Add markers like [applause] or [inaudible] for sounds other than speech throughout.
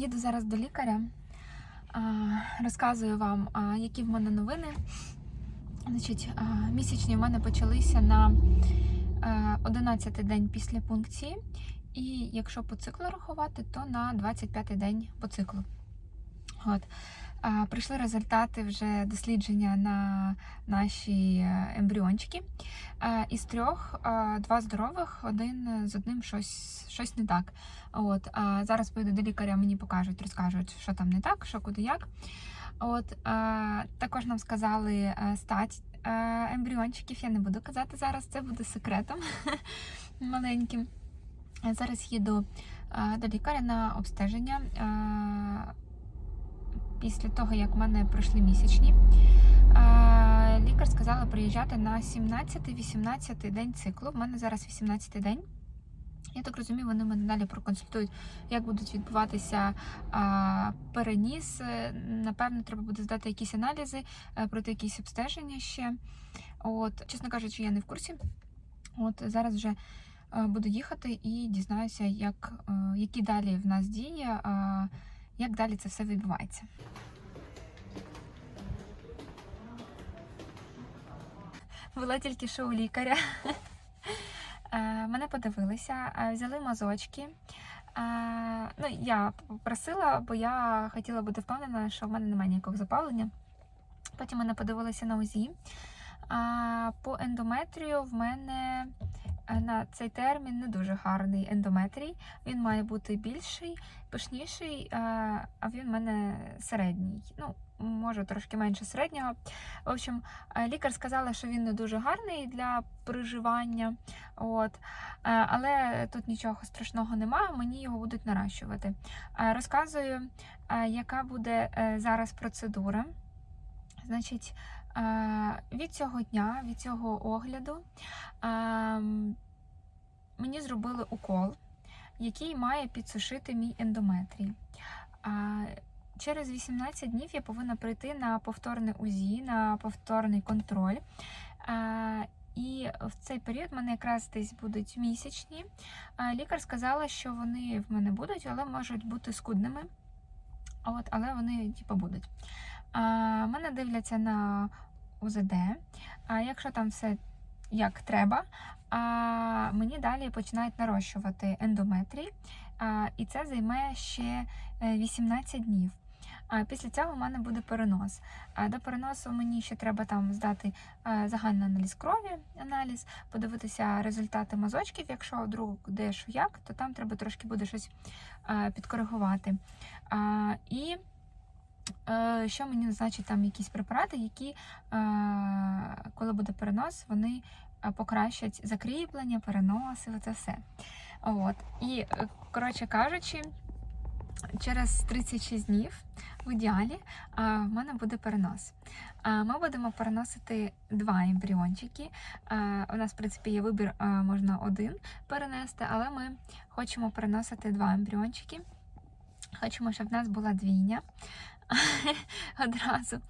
Їду зараз до лікаря, розказую вам, які в мене новини. Значить, місячні в мене почалися на 11 день після пункції, і якщо по циклу рахувати, то на 25 день по циклу. От. А, Прийшли результати вже дослідження на наші е, ембріончики. А, Із трьох а, два здорових, один з одним щось, щось не так. От, а зараз поїду до лікаря, мені покажуть, розкажуть, що там не так, що куди як. От, а, також нам сказали стать а, ембріончиків. Я не буду казати зараз, це буде секретом [laughs] маленьким. Зараз їду до лікаря на обстеження. Після того, як в мене пройшли місячні, лікар сказала приїжджати на 17-18 день циклу. В мене зараз 18 день. Я так розумію, вони мене далі проконсультують, як будуть відбуватися а, переніс. Е, Напевно, треба буде здати якісь аналізи, е, пройти якісь обстеження ще. От, чесно кажучи, я не в курсі. От зараз вже е, буду їхати і дізнаюся, як, е, які далі в нас дії, як далі це все відбувається. Була тільки що у лікаря. [laughs] Е, Мене подивилися, е, взяли мазочки. Е, Ну, я попросила, бо я хотіла бути впевнена, що в мене немає ніякого запалення. Потім мене подивилися на УЗІ. По ендометрію в мене на цей термін не дуже гарний ендометрій. Він має бути більший, пишніший, е, а він в мене середній. Ну, може трошки менше середнього. В общем, е, лікар сказала, що він не дуже гарний для приживання. От. Е, Але тут нічого страшного немає, мені його будуть наращувати. Розказую, яка буде зараз процедура. Значить, від цього дня, від цього огляду, е, мені зробили укол, який має підсушити мій ендометрій. Через 18 днів я повинна прийти на повторне УЗІ, на повторний контроль. І в цей період в мене якраз десь будуть місячні. Лікар сказала, що вони в мене будуть, але можуть бути скудними. От, але вони типу, будуть. Мене дивляться на УЗД. А якщо там все як треба, а, мені далі починають нарощувати ендометрій, і це займе ще е, 18 днів. А після цього в мене буде перенос. До переносу мені ще треба там здати е, загальний аналіз крові, аналіз, подивитися результати мазочків. Якщо вдруг де що як, то там треба трошки буде щось е, підкоригувати. І Е, Що мені назначить там якісь препарати, які, е, коли буде перенос, вони е, покращать закріплення, переноси, це все. От. І, е, коротше кажучи, через 36 днів в ідеалі е, в мене буде перенос. Е, Ми будемо переносити два ембріончики. Е, У нас, в принципі, є вибір, е, можна один перенести, але ми хочемо переносити два ембріончики. Хочемо, щоб в нас була двійня [laughs] одразу.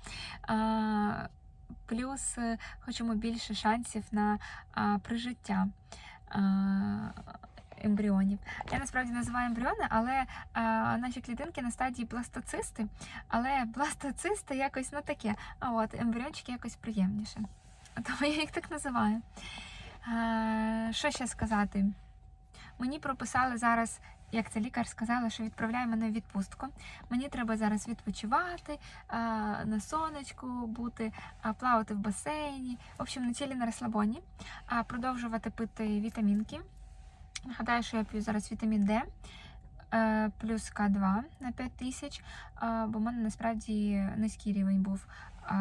Плюс е, хочемо більше шансів на прижиття ембріонів. Я насправді називаю ембріони, але наші клітинки на стадії пластоцисти, але пластоцисти якось не таке. А от ембріончики якось приємніше. Тому я їх так називаю. Що ще сказати? Мені прописали зараз як це лікар сказала, що відправляє мене в відпустку. Мені треба зараз відпочивати, на сонечку бути, плавати в басейні. В общем, на тілі на розслабоні, продовжувати пити вітамінки. Нагадаю, що я п'ю зараз вітамін Д. е, Плюс К2 на 5 тисяч, бо в мене насправді низький рівень був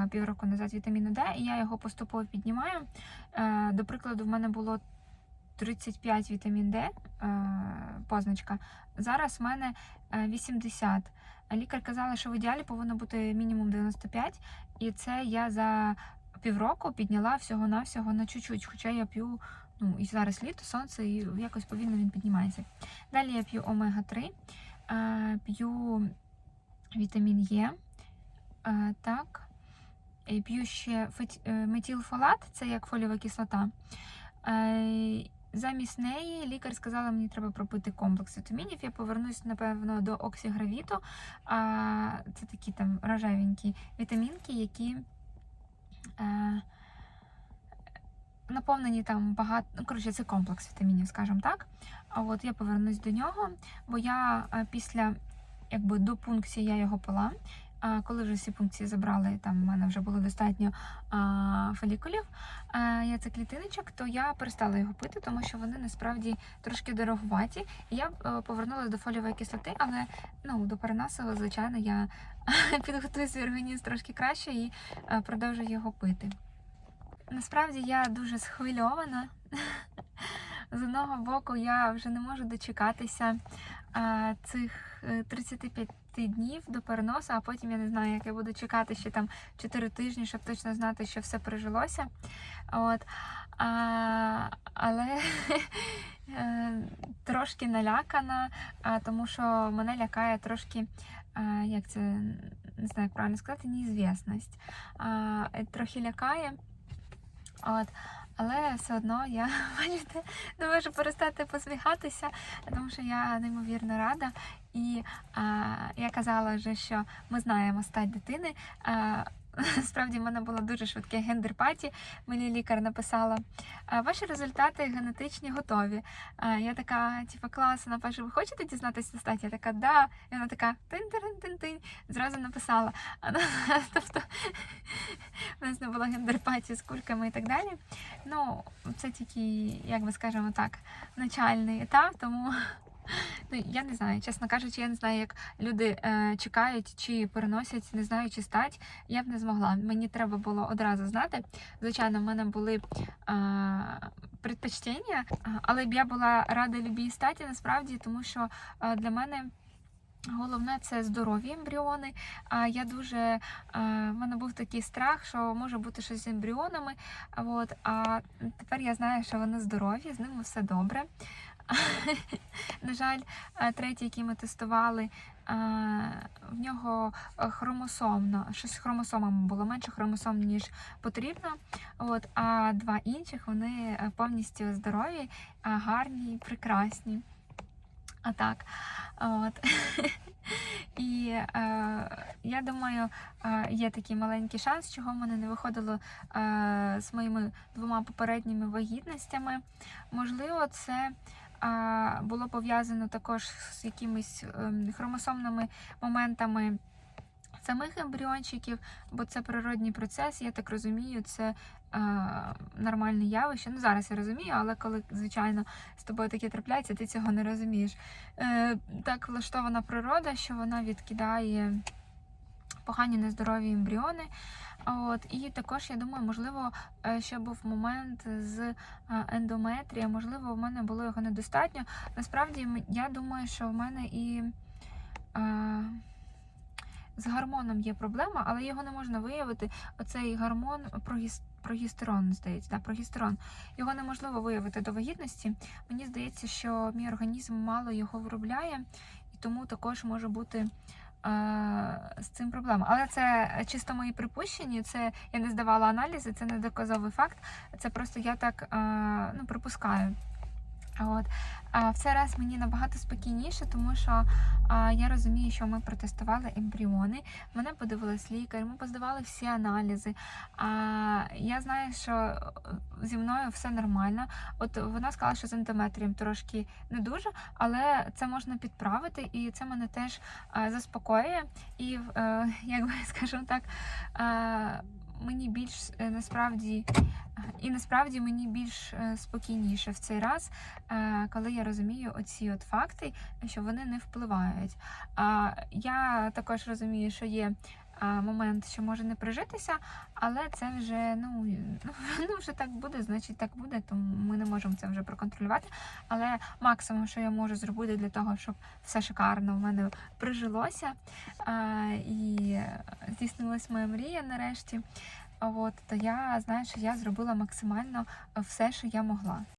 півроку назад вітаміну Д, і я його поступово піднімаю. Е, До прикладу, в мене було 35 вітамін Д е, позначка. Зараз в мене е, 80. Лікар казала, що в ідеалі повинно бути мінімум 95, і це я за півроку підняла всього-навсього на чуть-чуть, хоча я п'ю. Ну, і зараз літо, сонце, і якось повільно він піднімається. Далі я п'ю омега-3, е, п'ю вітамін Е. е, Так. П'ю ще е, метілфолат, це як фоліова кислота. Замість неї лікар сказала, мені треба пропити комплекс вітамінів. Я повернусь, напевно, до оксігравіту. Це такі там рожевенькі вітамінки, які. Е, Наповнені там багато, ну, коротше, це комплекс вітамінів, скажімо так. А от я повернусь до нього, бо я е, після якби до пункції я його пила. Коли вже всі пункції забрали, там в мене вже було достатньо а, фолікулів, яйцеклітиночок, то я перестала його пити, тому що вони насправді трошки дороговаті. І я е, повернулася до фолієвої кислоти, але ну, до переносу, звичайно, я [laughs] підготую свій організм трошки краще і е, продовжую його пити. Насправді я дуже схвильована. [laughs] З одного боку, я вже не можу дочекатися а, цих е, 35 днів до переносу, а потім я не знаю, як я буду чекати ще там 4 тижні, щоб точно знати, що все прижилося. От. А, але [laughs] е, трошки налякана, тому що мене лякає трошки, як це не знаю, як правильно сказати, неізвісність. Трохи лякає. От. Але все одно я [laughs] бачите, не можу перестати посміхатися, тому що я неймовірно рада. І а, я казала вже, що ми знаємо стать дитини. А, [laughs] Справді в мене було дуже швидке гендерпаті. Мені лікар написала, ваші результати генетичні готові. Я така, типу, клас, вона каже, ви хочете дізнатися стать? Я така, да. І вона така тин-тин-тин-тин. Зразу написала. [laughs] Тобто у нас не було гендерпаті з кульками і так далі. Ну, це тільки, як би скажемо так, начальний етап, тому. Ну, я не знаю, чесно кажучи, я не знаю, як люди е, чекають чи переносять, не знаю, чи стать. Я б не змогла. Мені треба було одразу знати. Звичайно, в мене були е, предпочтення, але б я була рада любій статі насправді, тому що е, для мене. Головне це здорові ембріони. А я дуже е, в мене був такий страх, що може бути щось з ембріонами. От, а тепер я знаю, що вони здорові, з ними все добре. [laughs] На жаль, е, третій, який ми тестували, е, в нього е, хромосомно, щось з хромосомами було менше хромосом, ніж потрібно. От, а два інших вони повністю здорові, гарні, прекрасні. А так. От. [laughs] І е, я думаю, е, є такий маленький шанс, чого в мене не виходило е, з моїми двома попередніми вагітностями. Можливо, це було пов'язано також з якимись е, хромосомними моментами. Самих ембріончиків, бо це природній процес, я так розумію, це е, нормальне явище. Ну, зараз я розумію, але коли, звичайно, з тобою таке трапляється, ти цього не розумієш. Е, Так влаштована природа, що вона відкидає погані нездорові ембріони. От, І також, я думаю, можливо, е, ще був момент з е, ендометрія, можливо, в мене було його недостатньо. Насправді, я думаю, що в мене і. Е, з гормоном є проблема, але його не можна виявити. Оцей гормон прогіс... прогістерон, здається, да, прогістерон. Його неможливо виявити до вагітності. Мені здається, що мій організм мало його виробляє, і тому також може бути. З цим проблема. Але це чисто мої припущення, це я не здавала аналізи, це не доказовий факт. Це просто я так ну, припускаю. От. А в цей раз мені набагато спокійніше, тому що а, я розумію, що ми протестували ембріони. Мене подивилась лікар, ми поздавали всі аналізи. А, Я знаю, що зі мною все нормально. От вона сказала, що з ендометрієм трошки не дуже, але це можна підправити, і це мене теж а, заспокоює. І, а, [laughs] як би скажімо так, а, мені більш е, насправді і насправді мені більш е, спокійніше в цей раз, е, коли я розумію оці от факти, що вони не впливають. А я також розумію, що є. Момент, що може не прижитися, але це вже ну, [laughs] ну вже так буде, значить так буде, тому ми не можемо це вже проконтролювати. Але максимум, що я можу зробити для того, щоб все шикарно в мене прижилося а, і здійснилась моя мрія нарешті. От, то я знаю, що я зробила максимально все, що я могла.